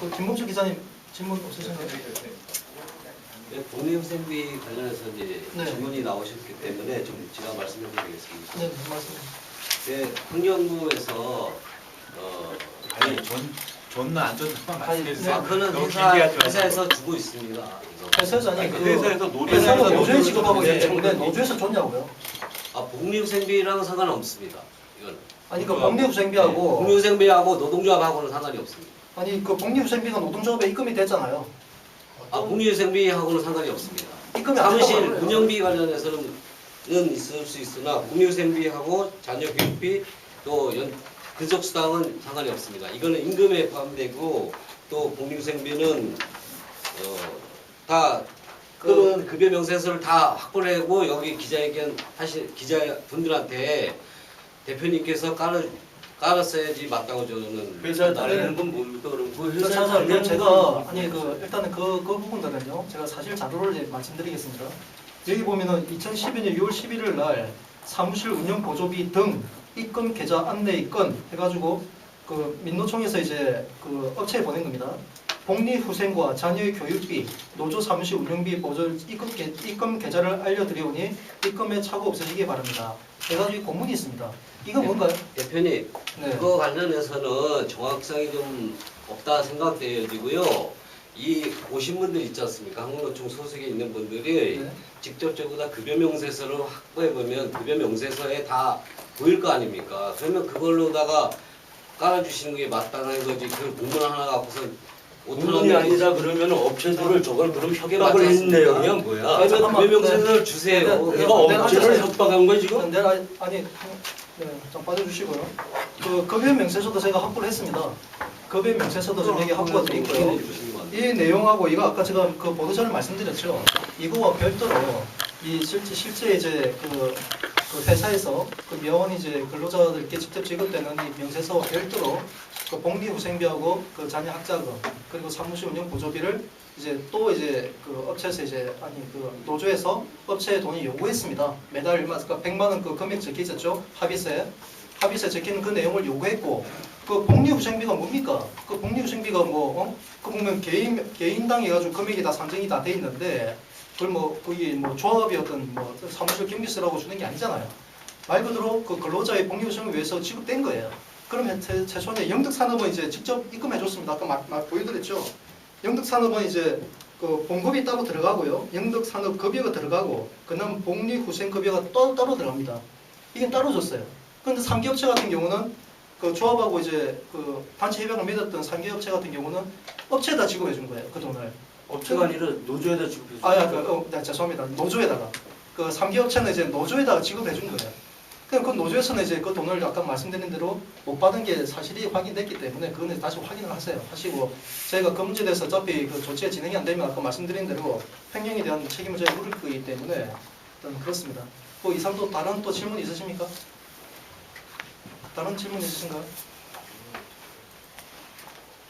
그 김봉주 기자님 질문 없으신가요? 네, 복리후생비 관련해서 이제 네. 질문이 나오셨기 때문에 좀 제가 말씀을 드리겠습니다. 네, 말씀. 네, 환경부에서 어, 아니 전 존나 안 아니, 말씀해주세요. 네. 마크는 너무 회사. 회사에서 주고 있습니다. 그래서 회사에서 아니 아니, 그 회사에서 노조에서 노조에 네. 때문에 노조에서 줬냐고요? 아, 복리후생비랑 상관없습니다. 이건 아니 그 그거- 복리후생비하고 복리후생비하고 노동조합하고는 상관이 없습니다. 아니 그 복리후생비가 노동조합에 입금이 됐잖아요. 아, 복리후생비하고는 상관이 없습니다. 입금이 안 사무실 그래요. 운영비 관련해서는 은 있을 수 있으나 복리후생비하고 자녀 교육비 또 연, 근속수당은 상관이 없습니다. 이거는 임금에 포함되고 또 복리후생비는 어, 다 그런 급여 명세서를 다 확보하고 여기 기자회견 하실 기자분들한테 대표님께서 깔아 깔았어야지 맞다고 저는 회사에 달리는 건 뭡니까 그럼 그 회사에 그래서 달리는 제가 건 아니 그 일단은 그, 그 부분들은요 제가 사실 자료를 이제 말씀드리겠습니다. 여기 보면은 2012년 6월 11일 날 사무실 운영 보조비 등 입금 계좌 안내 입건 해가지고 그 민노총에서 이제 그 업체에 보낸 겁니다. 복리 후생과 자녀의 교육비, 노조 사무실 운영비 보조 입금, 계, 입금 계좌를 알려드리오니 입금에 착오 없으시기 바랍니다. 해가지고 이 공문이 있습니다. 이거 네. 뭔가요? 대표님 네. 그거 관련해서는 정확성이 좀 없다 생각되어지고요. 이 오신 분들 있지 않습니까? 한국노총 소속에 있는 분들이 네. 직접적으로 다 급여 명세서를 확보해 보면 급여 명세서에 다 보일 거 아닙니까? 그러면 그걸로다가 깔아주시는 게 마땅한 거지. 그 공문 하나 갖고서 공문이 아니라 그러면 업체들을 저걸 그럼 협박을 했는 않습니까? 내용이야 뭐야? 아, 그러면 잠깐만. 급여 명세서를 주세요. 네, 네, 내가 네, 업체를 앉아서요. 협박한 거야 지금? 내가 아니 네, 좀 빠져주시고요. 그 급여 명세서도 제가 확보를 했습니다. 급여 명세서도 여기 확보가 돼 있고요. 이 내용하고 이거 아까 제가 그 보도자를 말씀드렸죠. 이거와 별도로 이 실제 실제 이제 그, 그 회사에서 그 명원이 이제 근로자들께 직접 지급되는 이 명세서와 별도로 그 복리후생비하고 그 자녀 학자금 그리고 사무실 운영 보조비를 이제 또 이제 그 업체에서 이제 아니 그 노조에서 업체에 돈이 요구했습니다. 매달 얼마 그러니까 100만 원 그 금액 적혀 있었죠. 합의세 합의세 적히는 그 내용을 요구했고 그 복리후생비가 뭡니까? 그 복리후생비가 뭐 어? 그 보면 개인 개인당 해가지고 금액이 다 산정이 다 돼 있는데 그걸 뭐 거기 뭐 조합이었던 뭐 사무실 경비서라고 주는 게 아니잖아요. 말 그대로 그 근로자의 복리후생을 위해서 지급된 거예요. 그러면 최, 최소한 영득산업은 이제 직접 입금해 줬습니다. 아까 말, 말 보여드렸죠. 영득산업은 이제 그 봉급이 따로 들어가고요. 영득산업 급여가 들어가고 그다음 복리후생급여가 또 따로 들어갑니다. 이게 따로 줬어요. 그런데 상기업체 같은 경우는 그 조합하고 이제 그 단체 협약을 맺었던 상기업체 같은 경우는 업체에다 지급해 준 거예요. 그 돈을. 업체가 아니라 노조에다 지급해 아, 야, 그, 어, 네, 죄송합니다. 노조에다가 그 상기업체는 이제 노조에다가 지급해 준 거예요. 그럼 그 노조에서는 이제 그 돈을 아까 말씀드린 대로 못 받은 게 사실이 확인됐기 때문에 그거는 다시 확인을 하세요. 하시고 저희가 그 문제에 대해서 어차피 그 조치가 진행이 안 되면 아까 말씀드린 대로 횡령에 대한 책임을 저희가 물을 거기 때문에 일단 그렇습니다. 그 이상 또 다른 또 질문 있으십니까? 다른 질문 있으신가요?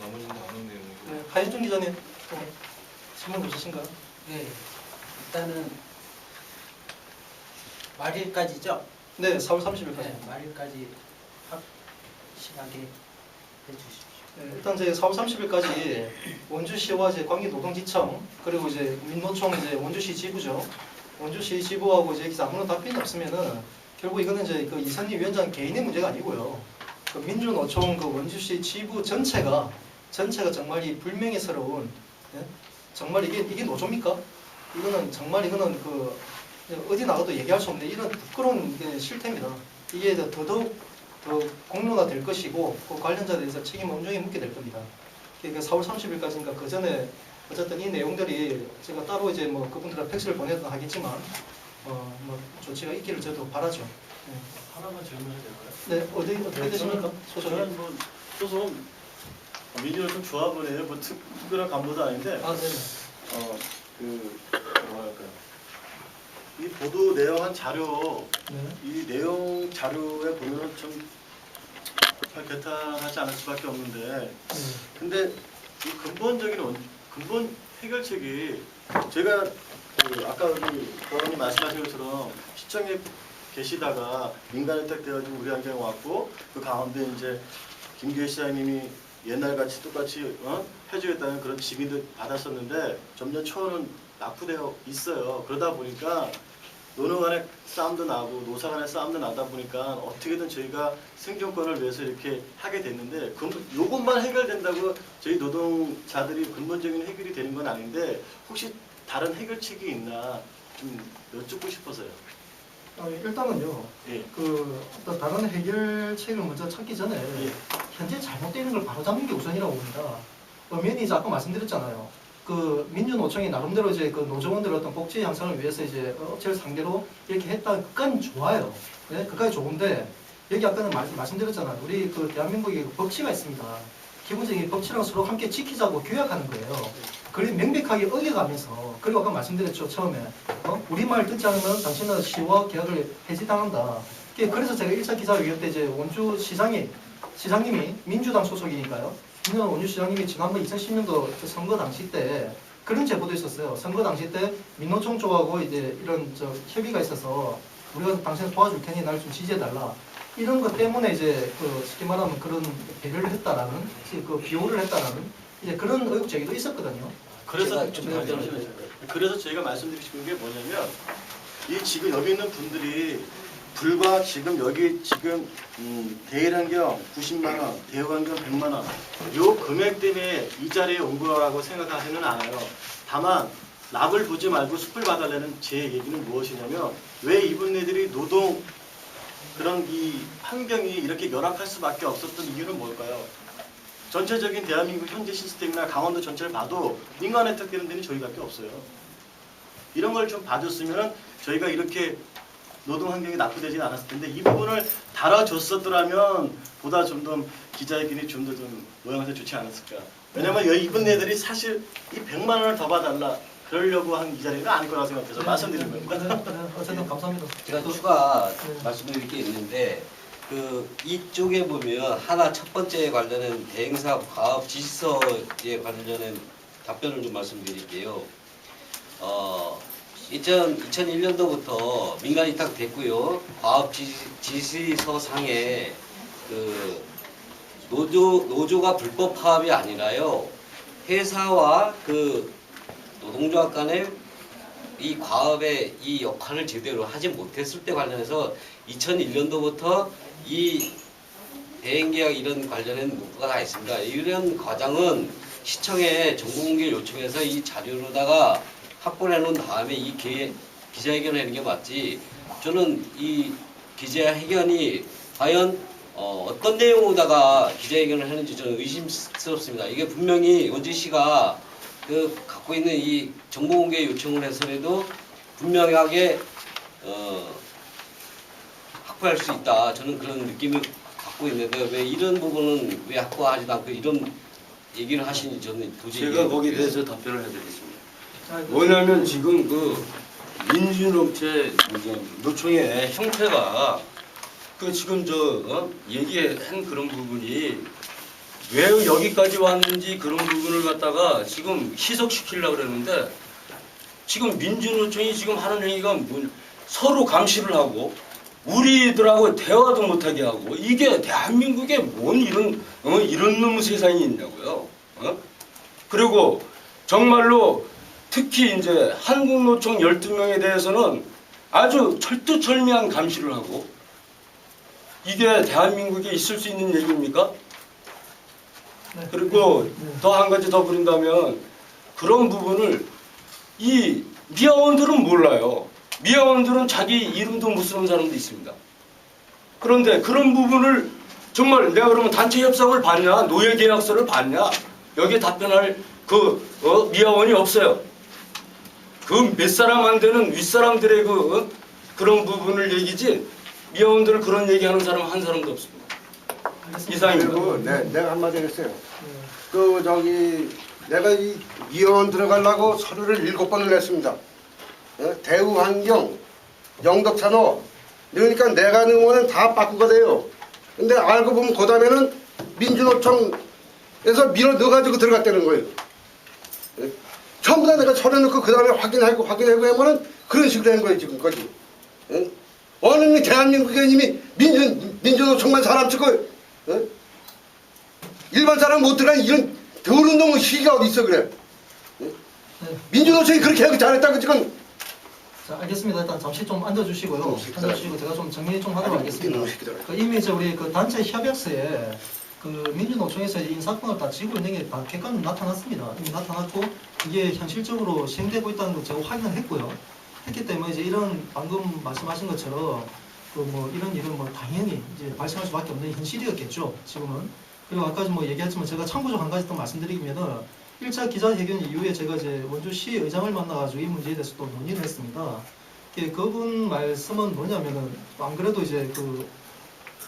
나머지는 나눈 내용이고 네, 하윤준 기자님 또 질문 없으신가요? 네, 일단은 말일까지죠? 네, 4월 30일까지. 네, 말일까지 확실하게 해주십시오. 네, 일단 이제 4월 30일까지 원주시와 이제 광기노동지청 그리고 이제 민노총 이제 원주시 지부죠. 원주시 지부하고 이제 여기서 아무런 답변이 없으면은 결국 이거는 이제 그 이선희 위원장 개인의 문제가 아니고요. 그 민주노총 그 원주시 지부 전체가 전체가 정말 이 불명예스러운 예? 정말 이게 이게 노조입니까? 이거는 정말 이거는 그 어디 나가도 얘기할 수 없는 이런 부끄러운 게 실태입니다. 이게 더- 더더욱 더 공론화 될 것이고 그 관련자에 대해서 책임 엄중히 묻게 될 겁니다. 그러니까 4월 30일까지니까 그 전에 어쨌든 이 내용들이 제가 따로 이제 뭐 그분들한테 팩스를 보내든 하겠지만 어 뭐 조치가 있기를 저도 바라죠. 네, 하나만 질문해도 될까요? 네 어디 어떻게 되십니까? 소속이? 저는 뭐 소속 미디어좀 조합을 해요. 뭐 특, 특별한 간부도 아닌데 아 네. 어 그 뭐랄까요? 이 보도 내용 한 자료 네. 이 내용 자료에 보면은 좀 개탄하지 않을 수밖에 없는데 네. 근데 이 근본적인 원, 근본 해결책이 제가 그 아까 우리 의원님 말씀하신 것처럼 시청에 계시다가 민간 혜택 돼가지고 우리 환경에 왔고 그 가운데 이제 김기회 시장님이 옛날같이 똑같이 어? 해주겠다는 그런 지민도 받았었는데 점점 초원은 낙후되어 있어요. 그러다 보니까 노노 간의 싸움도 나고 노사 간의 싸움도 나다 보니까 어떻게든 저희가 생존권을 위해서 이렇게 하게 됐는데 그, 요것만 해결된다고 저희 노동자들이 근본적인 해결이 되는 건 아닌데 혹시 다른 해결책이 있나 좀 여쭙고 싶어서요. 아, 일단은요. 예. 그 어떤 다른 해결책을 먼저 찾기 전에 예. 현재 잘못되는 걸 바로잡는 게 우선이라고 봅니다. 엄연히 이제 아까 말씀드렸잖아요. 그 민주노총이 나름대로 이제 그 노조원들 어떤 복지 향상을 위해서 이제 업체를 상대로 이렇게 했다. 그건 좋아요. 네, 그까지 좋은데 여기 아까는 말, 말씀드렸잖아요. 우리 그 대한민국에 그 법치가 있습니다. 기본적인 법치랑 서로 함께 지키자고 교약하는 거예요. 그걸 명백하게 어겨가면서 그리고 아까 말씀드렸죠 처음에 어? 우리 말 듣지 않으면 당신은 시와 계약을 해지당한다. 그래서 제가 1차 기자회견 때 이제 원주 시장이 시장님이 민주당 소속이니까요. 민주당 원주 시장님이 지난번 2010년도 그 선거 당시 때 그런 제보도 있었어요. 선거 당시 때 민노총 쪽하고 이제 이런 저 협의가 있어서 우리가 당신을 도와줄 테니 나를 좀 지지해달라. 이런 것 때문에 이제 그 쉽게 말하면 그런 배려를 했다라는 그 비호를 했다라는 이제 그런 의혹 제기도 있었거든요. 그래서 좀 네, 잠시만요. 그래서 저희가 말씀드리고 싶은 게 뭐냐면 이 지금 여기 있는 분들이 불과 지금 여기 지금 음, 대일환경 90만 원, 대우환경 100만 원, 요 금액 때문에 이 자리에 온 거라고 생각하지는 않아요. 다만 납을 보지 말고 숲을 봐달라는 제 얘기는 무엇이냐면 왜 이분네들이 노동 그런 이 환경이 이렇게 열악할 수밖에 없었던 이유는 뭘까요? 전체적인 대한민국 현재 시스템이나 강원도 전체를 봐도 민간 혜택 되는 데는 저희밖에 없어요. 이런 걸 좀 봐줬으면 저희가 이렇게 노동 환경이 낙후되진 않았을 텐데 이 부분을 다뤄줬었더라면 보다 좀 더 기자회견이 좀 더 좀 모양새가 좋지 않았을까. 왜냐면 여- 이분네들이 사실 이 100만 원을 더 봐달라 그러려고 한 이 자리는 아닐 거라고 생각해서 네, 겁니다. 네, 네, 어쨌든 감사합니다. 제가 그- 추가 네. 말씀드릴 게 있는데 그 이쪽에 보면 하나 첫 번째 관련된 대행사 과업 지시서에 관련된 답변을 좀 말씀드릴게요. 어, 2000, 2001년도부터 민간 이탁 됐고요. 과업 지시, 지시 서 상에 그 노조 노조가 불법 파업이 아니라요. 회사와 그 노동조합 간의 이 과업의 이 역할을 제대로 하지 못했을 때 관련해서 2001년도부터 이 대행계약 이런 관련된 문구가 다 있습니다. 이런 과정은 시청에 정보공개를 요청해서 이 자료로다가 확보해 놓은 다음에 이 기, 기자회견을 하는 게 맞지. 저는 이 기자회견이 과연 어, 어떤 내용으로다가 기자회견을 하는지 저는 의심스럽습니다. 이게 분명히 원지 씨가 그 갖고 있는 이 정보 공개 요청을 해서라도 분명하게 어, 확보할 수 있다. 저는 그런 느낌을 갖고 있는데 왜 이런 부분은 왜 확보하지도 않고 이런 얘기를 하시는지 저는 도저히 제가 거기에 안 대해서 답변을 해드리겠습니다. 뭐냐면 지금 그 민주노체 노총의 형태가 그 지금 저 어? 얘기한 그런 부분이 왜 여기까지 왔는지 그런 부분을 갖다가 지금 희석시키려고 그러는데 지금 민주노총이 지금 하는 얘기가 뭐 서로 감시를 하고 우리들하고 대화도 못하게 하고 이게 대한민국에 뭔 이런 어? 이런 놈의 세상이 있냐고요. 어? 그리고 정말로 특히 이제 한국노총 12명에 대해서는 아주 철두철미한 감시를 하고 이게 대한민국에 있을 수 있는 얘기입니까? 네. 그리고 네. 더한 가지 더 부른다면 그런 부분을 이 미아원들은 몰라요. 미아원들은 자기 이름도 못 쓰는 사람도 있습니다. 그런데 그런 부분을 정말 내가 그러면 단체 협상을 받냐, 노예 계약서를 받냐, 여기에 답변할 그 어, 미아원이 없어요. 그 몇 사람 안 되는 윗사람들의 그 어, 그런 부분을 얘기지 미아원들 그런 얘기하는 사람 한 사람도 없습니다. 그리고 내, 내가 한마디 했어요. 네. 그 저기 내가 이 위원 들어가려고 서류를 일곱 번을 냈습니다. 어? 대우환경, 영덕산업. 그러니까 내가 넣은 거는 다 바꾸가 돼요. 근데 알고 보면 그 다음에는 민주노총에서 밀어 넣어가지고 들어갔다는 거예요. 예? 전부 다 내가 서류 넣고 그 다음에 확인하고 확인하고 하면은 그런 식으로 한 거예요 지금까지. 예? 어느 대한민국에 이미 민주, 민주노총만 사람 찍고 예? 일반 사람 못 들어가는 이런 더러운 놈의 시기가 어디 있어 그래? 네. 민주노총이 그렇게 하기 잘했다고 지금 자, 알겠습니다. 일단 잠시 좀 앉아주시고요. 어. 앉아주시고 제가 좀 정리 좀 하도록 하겠습니다. 그 이미 이제 우리 그 단체 협약서에 그 민주노총에서 인사권을 다 쥐고 있는 게 다 객관으로 나타났습니다. 이미 나타났고 이게 현실적으로 시행되고 있다는 걸 제가 확인을 했고요. 했기 때문에 이제 이런 방금 말씀하신 것처럼 그뭐 이런 일은 뭐 당연히 이제 발생할 수밖에 없는 현실이었겠죠. 지금은. 그리고 아까 뭐 얘기했지만 제가 참고적 한 가지 더 말씀드리면은 1차 기자회견 이후에 제가 이제 원주시 의장을 만나가지고 이 문제에 대해서 또 논의를 했습니다. 예, 그분 말씀은 뭐냐면은 안 그래도 이제 그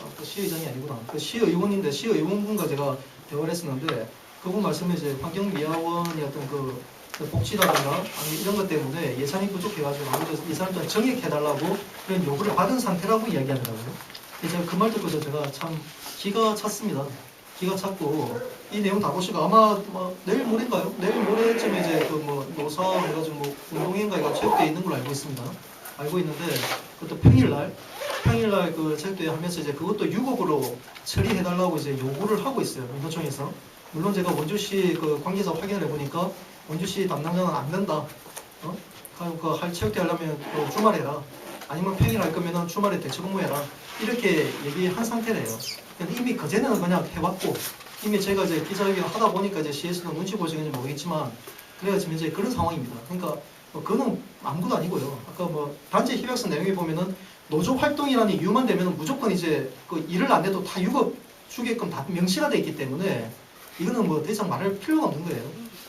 아, 그 시의장이 아니구나. 그 시의원인데 시의원분과 제가 대화를 했었는데 그분 말씀에 이제 환경미화원이 어떤 그, 그 복지라든가 아니 이런 것 때문에 예산이 부족해가지고 아무래도 예산을 좀 정액해달라고 그런 요구를 받은 상태라고 이야기하더라고요. 제가 그 말 듣고서 제가 참 기가 찼습니다. 기가 찼고 이 내용 다 보시고 아마 뭐 내일 모레인가요? 내일 모레쯤에 이제 그 뭐 노사 해가지고 뭐 운동인가가 체육대회 있는 걸로 알고 있습니다. 알고 있는데 그것도 평일날 평일날 그 체육대회 하면서 이제 그것도 6억으로 처리해달라고 이제 요구를 하고 있어요 민노총에서 물론 제가 원주시 그 관계자 확인을 해보니까 원주시 담당자는 안 된다 어? 그할 체육대회 하려면 그 주말에 해라 아니면 평일 할 거면은 주말에 대체 근무해라 이렇게 얘기한 상태래요 이미 그전에는 그냥 해왔고 이미 제가 이제 기자회견 하다 보니까 이제 시에서도 눈치 보시는지 모르겠지만 그래가지고 이제 그런 상황입니다 그러니까 뭐 그거는 아무것도 아니고요. 아까 뭐 단체 협약서 내용에 보면은 노조 활동이라는 이유만 되면 무조건 이제 그 일을 안 해도 다 유급 주게끔 다 명시가 돼 있기 때문에 이거는 뭐더 이상 말할 필요가 없는 거예요.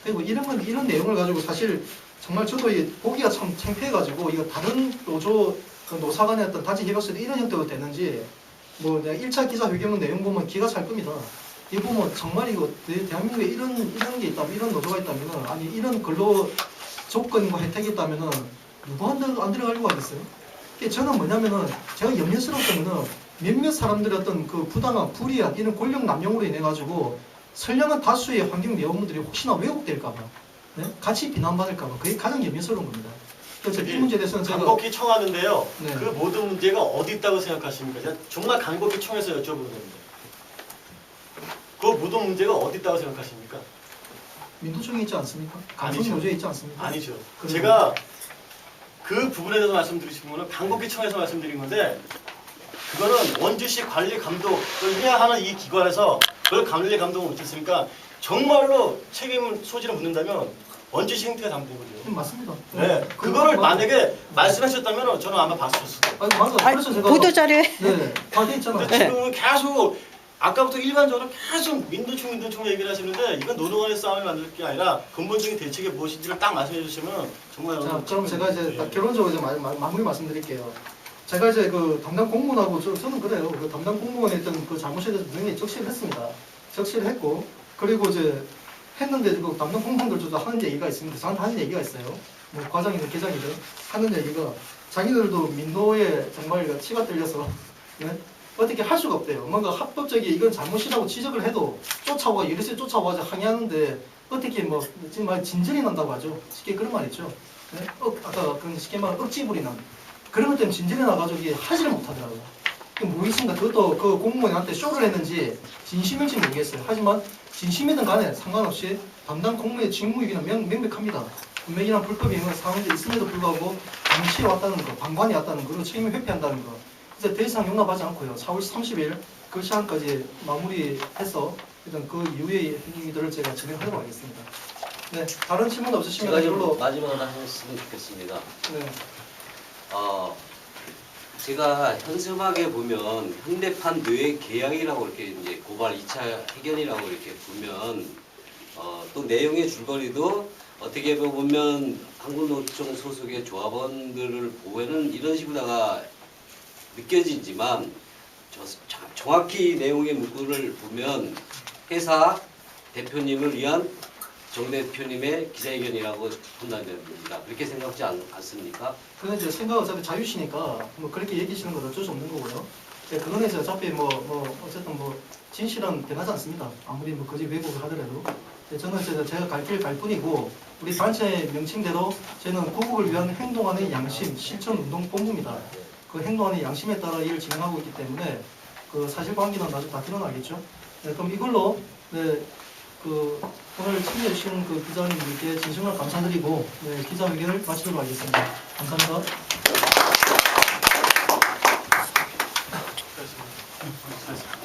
그리고 이런 건 이런 내용을 가지고 사실 정말 저도 이 보기가 참 창피해가지고 이거 다른 노조 그 노사 간의 어떤 단체 협약서도 이런 형태로 되는지 뭐 내가 1차 기자회견문 내용 보면 기가 찰 겁니다. 이거 보면 정말 이거 대- 대한민국에 이런 이런 게 있다면 이런 노조가 있다면은 아니 이런 근로 조건과 혜택이 있다면은 누구 안, 들어, 안 들어가려고 하겠어요? 저는 뭐냐면은 제가 거는 몇몇 사람들의 어떤 그 부당한 불이한 이런 권력 남용으로 인해 가지고 선량한 다수의 환경 내용물들이 혹시나 왜곡될까봐 네? 같이 비난받을까봐 그게 가장 염려스러운 겁니다. 그래서 이 문제에 대해서는 제가 간곡히 청하는데요. 네. 그 모든 문제가 어디 있다고 생각하십니까? 제가 정말 간곡히 청해서 여쭤보는 겁니다. 그 모든 문제가 어디 있다고 생각하십니까? 민주총에 있지 않습니까? 감성 노조에 있지 않습니까? 아니죠. 제가 그 부분에 대해서 말씀드리신 거는 간곡히 청해서 말씀드린 건데 그거는 원주시 관리 감독을 해야 하는 이 기관에서 그걸 관리 감독을 못했으니까 정말로 책임 소지를 묻는다면 원주시 행태가 잘못된 거죠. 음, 맞습니다. 네, 그거를 만약에 말씀하셨다면 저는 아마 봤었을 거예요. 아니 맞아. 그래서 제가 보도 자료에 네, 다돼 있잖아요. 근데 지금은 계속 아까부터 일반적으로 계속 민도총 민도총 얘기를 하시는데 이건 노동간의 싸움을 만들 게 아니라 근본적인 대책이 무엇인지를 딱 말씀해 주시면 정말 자, 그럼 제가 이제 딱 예. 결론적으로 이제 마, 마, 마무리 말씀드릴게요. 제가 이제 그 담당 공무원하고 저, 저는 그래요. 그 담당 공무원의 어떤 그 잘못에 분명히 적시를 했습니다. 적시를 했고 그리고 이제 했는데 그 담당 공무원들도 하는 얘기가 있습니다. 저한테 하는 얘기가 있어요. 뭐 과장이든 계장이든 하는 얘기가 자기들도 민노에 정말 치가 떨려서 네? 어떻게 할 수가 없대요. 뭔가 합법적이 이건 잘못이라고 지적을 해도 쫓아와 이리세 쫓아와서 항의하는데 어떻게 뭐 지금 말 진전이 난다고 하죠. 쉽게 그런 말이죠. 네? 어, 아까 그런 쉽게 말하면 난 그런 것 때문에 진전이 나가지고 이게 하지를 못하더라고요. 그 모르겠습니다. 그것도 그 공무원한테 쇼를 했는지 진심일지 모르겠어요. 하지만 진심이든 간에 상관없이 담당 공무원의 직무유기는 명, 명백합니다. 분명이란 불법 행위가 상황에 있음에도 불구하고 감시해 왔다는 거, 방관이 왔다는 거, 그리고 책임을 회피한다는 거. 그래서 더 이상 용납하지 않고요. 4월 30일 그 시한까지 마무리해서 일단 그 이후의 행위들을 제가 진행하도록 하겠습니다. 네, 다른 질문 없으시면 이걸로 마지막으로 하셨으면 좋겠습니다. 네, 어, 제가 현수막에 보면 현대판 뇌 계약이라고 이렇게 이제 고발 2차 해견이라고 이렇게 보면 어, 또 내용의 줄거리도 어떻게 보면 한국노총 소속의 조합원들을 보면은 이런 식으로다가 느껴지지만 정확히 내용의 문구를 보면 회사 대표님을 위한 정 대 표님의 기자회견이라고 판단됩니다. 그렇게 생각하지 않, 않습니까? 그건 이제 생각 어차피 자유시니까 뭐 그렇게 얘기하시는 건 어쩔 수 없는 거고요. 네, 이제 어차피 뭐, 뭐 어쨌든 뭐 진실은 변하지 않습니다. 아무리 뭐 거짓 왜곡을 하더라도. 네, 저는 제가 갈 길 갈 뿐이고 우리 단체 명칭대로 저는 구국을 위한 행동하는 양심 실천 운동 본부입니다. 그 행동하는 양심에 따라 일을 진행하고 있기 때문에 그 사실관계는 나중에 다 드러나겠죠. 네, 그럼 이걸로 네, 그 오늘 참여해주신 그 기자님들께 진심으로 감사드리고 네, 기자회견을 마치도록 하겠습니다. 감사합니다. 수고하셨습니다.